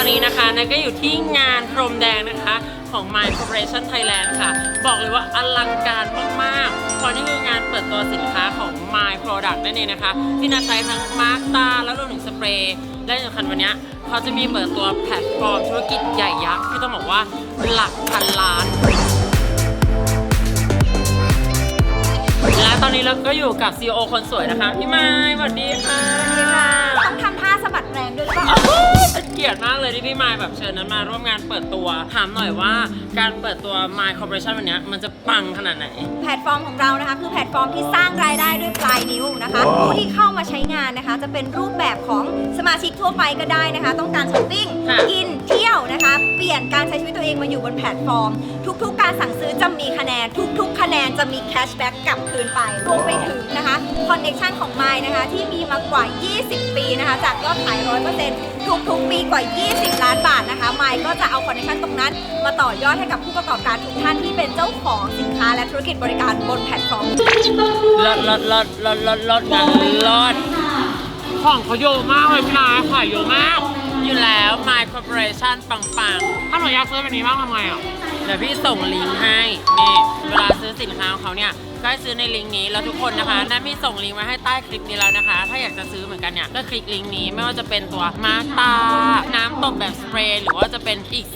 อนนี้นะคะนันก็อยู่ที่งานพรมแดงนะคะของ My Corporation Thailand ค่ะ บอกเลยว่าอลังการมากๆเพราะนี่คืองานเปิดตัวสินค้าของ My Product นั่นเองนะคะ ที่นาใช้ทั้งมาร์กตาแล้วรวมถึงสเปรย์ และสำคัญวันเนี้ยเขาจะมีเปิดตัวแพลตฟอร์มธุรกิจใหญ่ยักษ์ที่ต้องบอกว่าหลักพันล้านและตอนนี้เราก็อยู่กับ CEO คนสวยนะคะ พี่ไม้สวัสดีค่ะ เกียรติมากเลยที่พี่ไม้แบบเชิญนั้นมาร่วมงานเปิดตัว ถามหน่อยว่าการเปิดตัว My Corporation วันเนี้ยมันจะปังขนาดไหน แพลตฟอร์มของเรานะคะ คือแพลตฟอร์มที่สร้างรายได้ด้วยปลายนิ้วนะคะผู้ที่เข้ามาใช้งานนะคะ จะเป็นรูปแบบของสมาชิกทั่วไปก็ได้นะคะ ต้องการช้อปปิ้งค่ะ กินเที่ยวนะคะเป ลี่ยนการใช้ชีวิตตัวเองมาอยู่บนแพลตฟอร์ม ทุกๆ การสั่งซื้อจะมีคะแนน ทุกๆ คะแนนจะมีแคชแบ็กกลับคืนไปรวมไปถึงนะคะคอนเน t ชันของ m มนะคะที่มีมากว่า 20 ปีนะคะจากยอดขาย 100%ทุกๆ ปีกว่า 20 ล้านบาทนะคะ m มก็จะเอาคอนเน t ชันตรงนั้น มาต่อยอดให้กับผู้ประกอบการทุกท่านที่เป็นเจ้าของสินค้าและธุรกิจบริการบนแพลตฟอร์มลดลดลดลดลดลดลดของเขาเยอะมากเลยพี่นายขายเยอะมาก อยู่แล้ว My Corporation ปังปังๆถ้าหนูอยากซื้อแบบนี้บ้างทำไงอะเดี๋ยวพี่ส่งลิงก์ให้ นี่ เวลาซื้อสินค้าของเขาเนี่ย ก็ให้ซื้อในลิงก์นี้ แล้วทุกคนนะคะนั่นมีส่งลิงก์ไว้ให้ใต้คลิปนี้แล้วนะคะ ถ้าอยากจะซื้อเหมือนกันเนี่ย ก็คลิกลิงก์นี้ ไม่ว่าจะเป็นตัวมาร์กตา น้ำตบแบบสเปรย์ หรือว่าจะเป็นอีก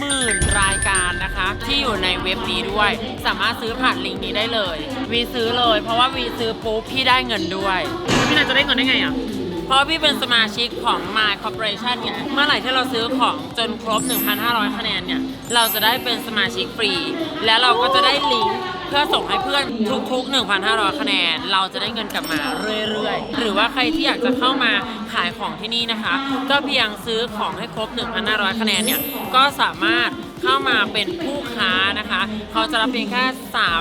30,000 รายการนะคะ ที่อยู่ในเว็บนี้ด้วย สามารถซื้อผ่านลิงก์นี้ได้เลย วีซื้อเลย เพราะว่าวีซื้อปุ๊บพี่ได้เงินด้วย พี่นายจะได้เงินได้ไงอะ เพราะพี่เป็นสมาชิกของ My Corporation ไงเมื่อไหร่ที่เราซื้อของจนครบ 1,500 คะแนนเนี่ย เราจะได้เป็นสมาชิกฟรี และเราก็จะได้ลิงก์เพื่อส่งให้เพื่อนทุก ๆ 1,500 คะแนน เราจะได้เงินกลับมาเรื่อยๆ หรือว่าใครที่อยากจะเข้ามาขายของที่นี่นะคะ ก็เพียงซื้อของให้ครบ 1,500 คะแนนเนี่ย ก็สามารถ เข้ามาเป็นผู้ค้านะคะ เขาจะรับเพียงแค่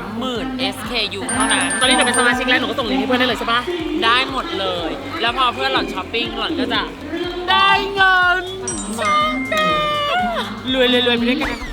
30,000 SKU เท่านั้น ตอนนี้หนูเป็นสมาชิกแล้วหนูก็ส่งลิงก์ให้เพื่อนได้เลยใช่ปะได้หมดเลย แล้วพอเพื่อนหล่อนช้อปปิ้งหล่อนก็จะได้เงินรวยรวยรวยไปด้วยกันนะคะ